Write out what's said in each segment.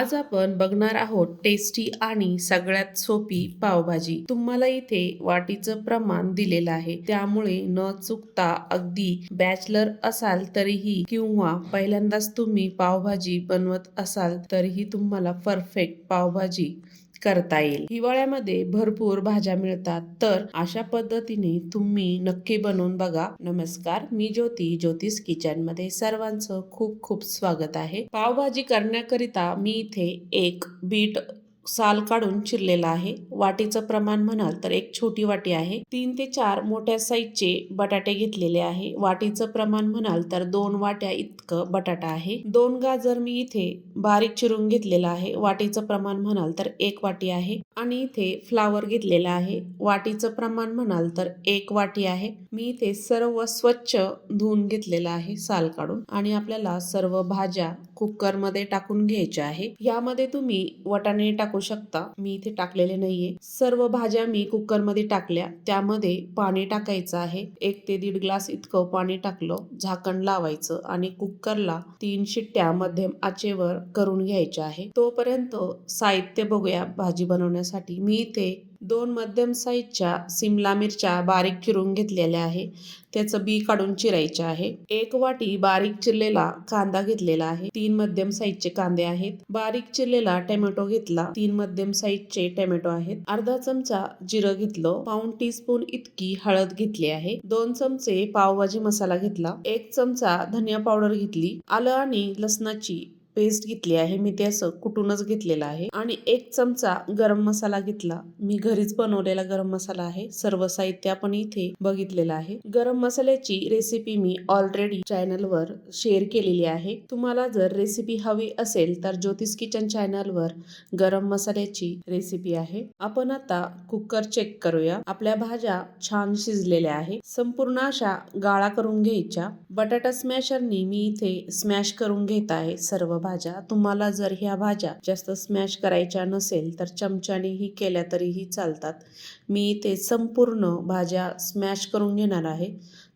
आज आपण बघणार आहोत टेस्टी आणि सगळ्यात सोपी पावभाजी. तुम्हाला इथे वाटीचं प्रमाण दिलेलं आहे. त्यामुळे न चुकता अगदी बॅचलर असाल तरीही किंवा पहिल्यांदाच तुम्ही पावभाजी बनवत असाल तरीही तुम्हाला परफेक्ट पावभाजी करता येईल. हिवाळ्यामध्ये भरपूर भाज्या मिळतात. तर अशा पद्धतीने तुम्ही नक्की बनवून बघा. नमस्कार मी ज्योती ज्योतिष किचनमध्ये सर्वांचं खूप खूप स्वागत आहे. पावभाजी करण्याकरिता मी इथे एक बीट साल काढून चिरलेला आहे. वाटीचं प्रमाण म्हणाल तर एक छोटी वाटी आहे. तीन ते चार मोठ्या साईजचे बटाटे घेतलेले आहे. वाटीचं प्रमाण म्हणाल तर दोन वाट्या इतकं बटाटा आहे. दोन गाजर मी इथे बारीक चिरून घेतलेला आहे. वाटीचं प्रमाण म्हणाल तर एक वाटी आहे. आणि इथे फ्लावर घेतलेला आहे. वाटीचं प्रमाण म्हणाल तर एक वाटी आहे. मी इथे सर्व स्वच्छ धुवून घेतलेलं आहे साल काढून. आणि आपल्याला सर्व भाज्या कुकरमध्ये टाकून घ्यायच्या आहे. यामध्ये तुम्ही वटाणे टाकू शकता. मी इथे टाकलेले नाहीये. सर्व भाज्या मी कुकरमध्ये टाकल्या. त्यामध्ये पाणी टाकायचं आहे. एक ते दीड ग्लास इतकं पाणी टाकलं. झाकण लावायचं आणि कुकरला तीन शिट्ट्या मध्यम आचेवर करून घ्यायच्या आहे. तोपर्यंत साहित्य बघूया. भाजी बनवण्यासाठी. मी इथे दोन मध्यम साईजच्या सिमला मिरच्या बारीक चिरून घेतलेल्या आहे. त्याचं बी काढून चिरायचे आहे. एक वाटी बारीक चिरलेला कांदा घेतलेला आहे. तीन मध्यम साईजचे कांदे आहेत. बारीक चिरलेला टोमॅटो घेतला. तीन मध्यम साईजचे टोमॅटो आहेत. अर्धा चमचा जिरं घेतलं. पाऊन टी स्पून इतकी हळद घेतली आहे. दोन चमचे पावभाजी मसाला घेतला. एक चमचा धनिया पावडर घेतली. आलं आणि लसणाची पेस्ट घेतली आहे. मी ते असं कुटूनच घेतलेलं आहे. आणि एक चमचा गरम मसाला घेतला. मी घरीच बनवलेला गरम मसाला आहे. सर्व साहित्य आपण इथे बघितलेलं आहे. गरम मसाल्याची रेसिपी मी ऑलरेडी चॅनलवर शेअर केलेली आहे. तुम्हाला जर रेसिपी हवी असेल तर ज्योतिष किचन चॅनलवर गरम मसाल्याची रेसिपी आहे. आपण आता कुकर चेक करूया. आपल्या भाज्या छान शिजलेल्या आहे. संपूर्ण अशा गाळा करून घ्यायच्या. बटाटा स्मॅशरनी मी इथे स्मॅश करून घेत आहे. सर्व भाज्या भाज्या तुम्हाला जर ह्या भाज्या जास्त स्मॅश करायच्या नसेल तर चमच्यानेही केल्या तरीही चालतात. मी इथे संपूर्ण भाज्या स्मॅश करून घेणार आहे.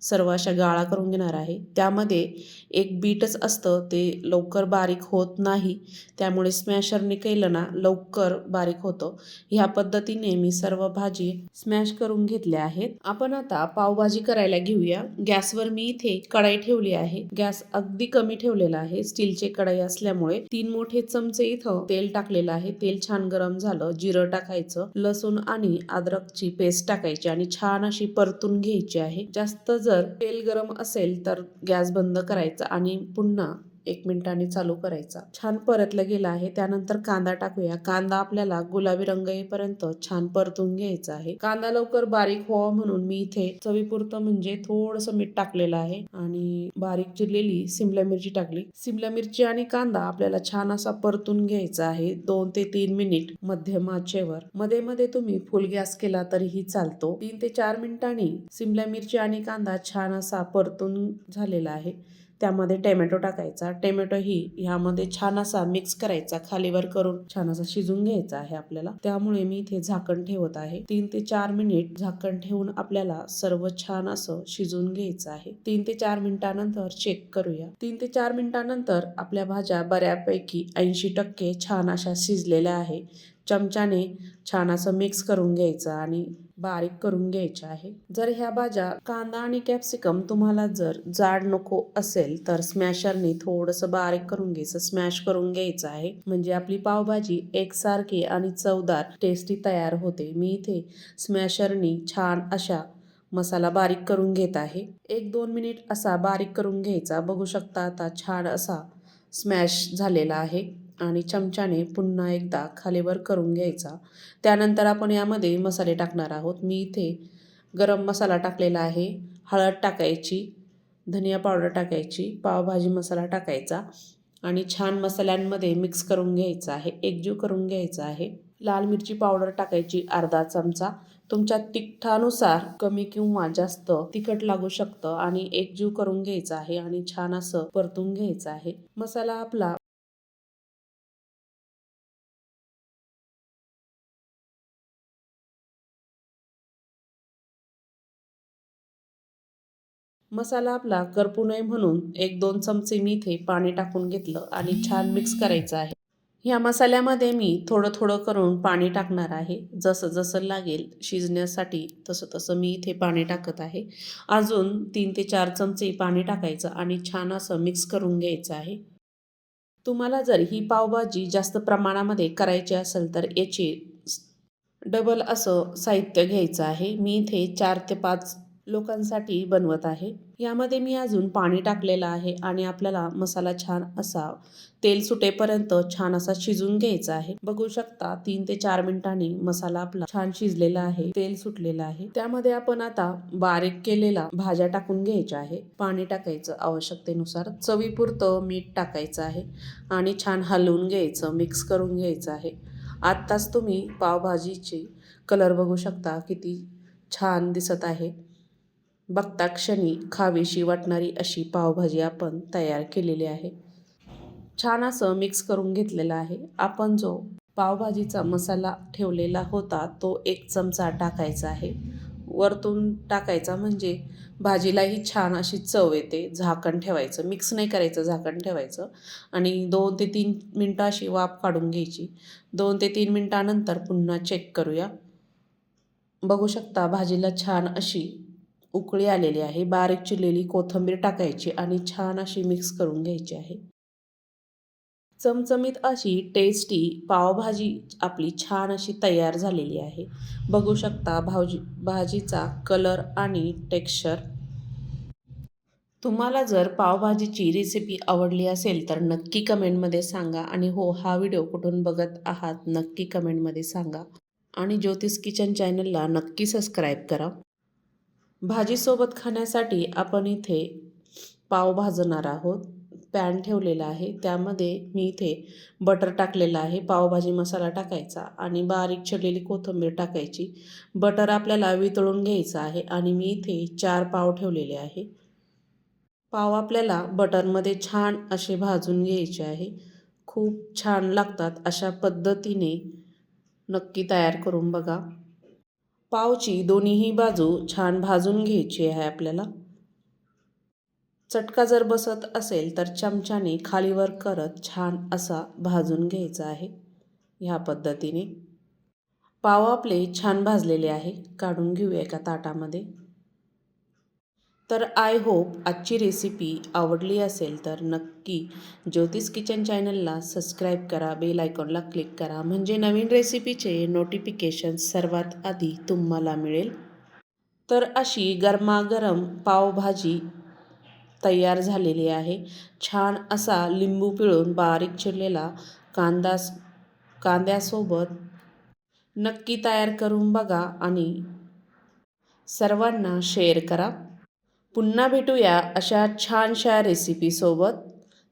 सर्व अशा गाळा करून घेणार आहे. त्यामध्ये एक बीटच असतं ते लवकर बारीक होत नाही. त्यामुळे स्मॅशरने केलं ना लवकर बारीक होतं. ह्या पद्धतीने मी सर्व भाजी स्मॅश करून घेतल्या आहेत. आपण आता पावभाजी करायला घेऊया. गॅसवर मी इथे कढाई ठेवली आहे. गॅस अगदी कमी ठेवलेला आहे. स्टीलचे कढाई असल्यामुळे तीन मोठे चमचे इथं तेल टाकलेलं आहे. तेल छान गरम झालं जिरं टाकायचं लसूण आणि अद्रकची पेस्ट टाकायची आणि छान अशी परतून घ्यायची आहे. जास्त जर तेल गरम असेल तर गॅस बंद करायचा आणि पुन्हा एक मिनिटाने चालू करायचा. छान परतलं गेलं आहे. त्यानंतर कांदा टाकूया. कांदा आपल्याला गुलाबी रंग येईपर्यंत छान परतून घ्यायचा आहे. कांदा लवकर बारीक व्हावा म्हणून मी इथे चवीपुरतं म्हणजे थोडस मीठ टाकलेलं आहे आणि बारीक चिरलेली सिमला मिरची टाकली. सिमला मिरची आणि कांदा आपल्याला छान असा परतून घ्यायचा आहे दोन ते तीन मिनिट मध्यम आचेवर. मध्ये मध्ये तुम्ही फुल गॅस केला तरीही चालतो. तीन ते चार मिनिटांनी सिमला मिरची आणि कांदा छान असा परतून झालेला आहे. त्यामध्ये टोमॅटो टाकायचा. टोमॅटो ही ह्यामध्ये छान असा मिक्स करायचा खालीवर करून छान असा शिजून घ्यायचा आहे आपल्याला. त्यामुळे मी इथे झाकण ठेवत आहे. तीन ते चार मिनिट झाकण ठेवून आपल्याला सर्व छान असं शिजून घ्यायचं आहे. तीन ते चार मिनिटानंतर चेक करूया. तीन ते चार मिनिटानंतर आपल्या भाज्या बऱ्यापैकी ऐंशी टक्के छान अशा शिजलेल्या आहे. चमच्याने छान असं मिक्स करून घ्यायचं आणि बारीक करून घ्यायच्या आहे. जर ह्या भाज्या कांदा आणि कॅप्सिकम तुम्हाला जर जाड नको असेल तर स्मॅशरने थोडंसं बारीक करून घ्यायचं स्मॅश करून घ्यायचं आहे. म्हणजे आपली पावभाजी एकसारखी आणि चवदार टेस्टी तयार होते. मी इथे स्मॅशरनी छान अशा मसाला बारीक करून घेत आहे. एक दोन मिनिट असा बारीक करून घ्यायचा. बघू शकता आता छान असा स्मॅश झालेला आहे. आणि चमच्याने पुन्हा एकदा खालीवर करून घ्यायचा. त्यानंतर आपण यामध्ये मसाले टाकणार आहोत. मी इथे गरम मसाला टाकलेला आहे. हळद टाकायची धनिया पावडर टाकायची पावभाजी मसाला टाकायचा आणि छान मसाल्यांमध्ये मिक्स करून घ्यायचा आहे. एकजीव करून घ्यायचा आहे. लाल मिरची पावडर टाकायची अर्धा चमचा. तुमच्या तिखटानुसार कमी किंवा जास्त तिखट लागू शकतं आणि एकजीव करून घ्यायचं आहे आणि छान असं परतून घ्यायचं आहे. मसाला आपला मसाला आपला करपू नये म्हणून एक दोन चमचे मी इथे पाणी टाकून घेतलं आणि छान मिक्स करायचं आहे. ह्या मसाल्यामध्ये मी थोडं थोडं करून पाणी टाकणार आहे. जसं जसं लागेल शिजण्यासाठी तसं तसं मी इथे पाणी टाकत आहे. अजून तीन ते चार चमचे पाणी टाकायचं आणि छान असं मिक्स करून घ्यायचं आहे. तुम्हाला जर ही पावभाजी जास्त प्रमाणामध्ये करायची असेल तर याची डबल असं साहित्य घ्यायचं आहे. मी इथे चार ते पाच लोकांसाठी बनवत आहे. यामध्ये मी अजून पाणी टाकलेलं आहे आणि आपल्याला मसाला छान असा तेल सुटेपर्यंत छान असा शिजून घ्यायचा आहे. बघू शकता तीन ते चार मिनिटांनी मसाला आपला छान शिजलेला आहे तेल सुटलेलं आहे. त्यामध्ये आपण आता बारीक केलेला भाज्या टाकून घ्यायच्या आहे. पाणी टाकायचं आवश्यकतेनुसार. चवीपुरतं मीठ टाकायचं आहे आणि छान हलवून घ्यायचं मिक्स करून घ्यायचं आहे. आत्ताच तुम्ही पावभाजीची कलर बघू शकता किती छान दिसत आहे. बघता क्षणी खावीशी वाटणारी अशी पावभाजी आपण तयार केलेली आहे. छान असं मिक्स करून घेतलेलं आहे. आपण जो पावभाजीचा मसाला ठेवलेला होता तो एक चमचा टाकायचा आहे. वरतून टाकायचा म्हणजे भाजीलाही छान अशी चव येते झाकण ठेवायचं. मिक्स नाही करायचं झाकण ठेवायचं. आणि दोन ते तीन मिनटं अशी वाफ काढून घ्यायची. दोन ते तीन मिनटानंतर पुन्हा चेक करूया. बघू शकता भाजीला छान अशी उकळी आलेली आहे. बारीक चिरलेली कोथिंबीर टाकायची आणि छान अशी मिक्स करून घ्यायची आहे. चमचमीत अशी टेस्टी पावभाजी आपली छान अशी तयार झालेली आहे. बघू शकता भाजी भाजीचा कलर आणि टेक्स्चर तुम्हाला जर पावभाजीची रेसिपी आवडली असेल तर नक्की कमेंटमध्ये सांगा आणि हो हा व्हिडिओ कुठून बघत आहात नक्की कमेंटमध्ये सांगा. आणि ज्योतिष किचन चॅनलला नक्की सबस्क्राईब करा. भाजीसोबत खाण्यासाठी आपण इथे पाव भाजणार आहोत. पॅन ठेवलेला आहे. त्यामध्ये मी इथे बटर टाकलेलं आहे. पावभाजी मसाला टाकायचा आणि बारीक चिरलेली कोथिंबीर टाकायची. बटर आपल्याला वितळून घ्यायचं आहे आणि मी इथे चार पाव ठेवलेले आहे. पाव आपल्याला बटरमध्ये छान असे भाजून घ्यायचे आहे. खूप छान लागतात अशा पद्धतीने नक्की तयार करून बघा. पावची दोन्हीही बाजू छान भाजून घ्यायची आहे आपल्याला. चटका जर बसत असेल तर चमच्याने खालीवर करत छान असा भाजून घ्यायचा आहे. ह्या पद्धतीने. पाव आपले छान भाजलेले आहे. काढून घेऊया एका ताटामध्ये. तर आय होप आजची रेसिपी आवडली असेल तर नक्की ज्योतिष किचन चॅनलला सबस्क्राईब करा बेल आयकॉनला क्लिक करा. म्हणजे नवीन रेसिपीचे नोटिफिकेशन सर्वात आधी तुम्हाला मिळेल. तर अशी गरमागरम पावभाजी तयार झालेली आहे. छान असा लिंबू पिळून बारीक चिरलेला कांदा कांद्यासोबत नक्की तयार करून बघा आणि सर्वांना शेअर करा. पुन्हा भेटूया अशा छानशा रेसिपीसोबत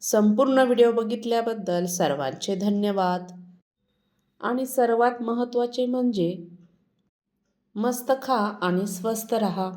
संपूर्ण व्हिडिओ बघितल्याबद्दल सर्वांचे धन्यवाद. आणि सर्वात महत्त्वाचे म्हणजे मस्त खा आणि स्वस्त रहा.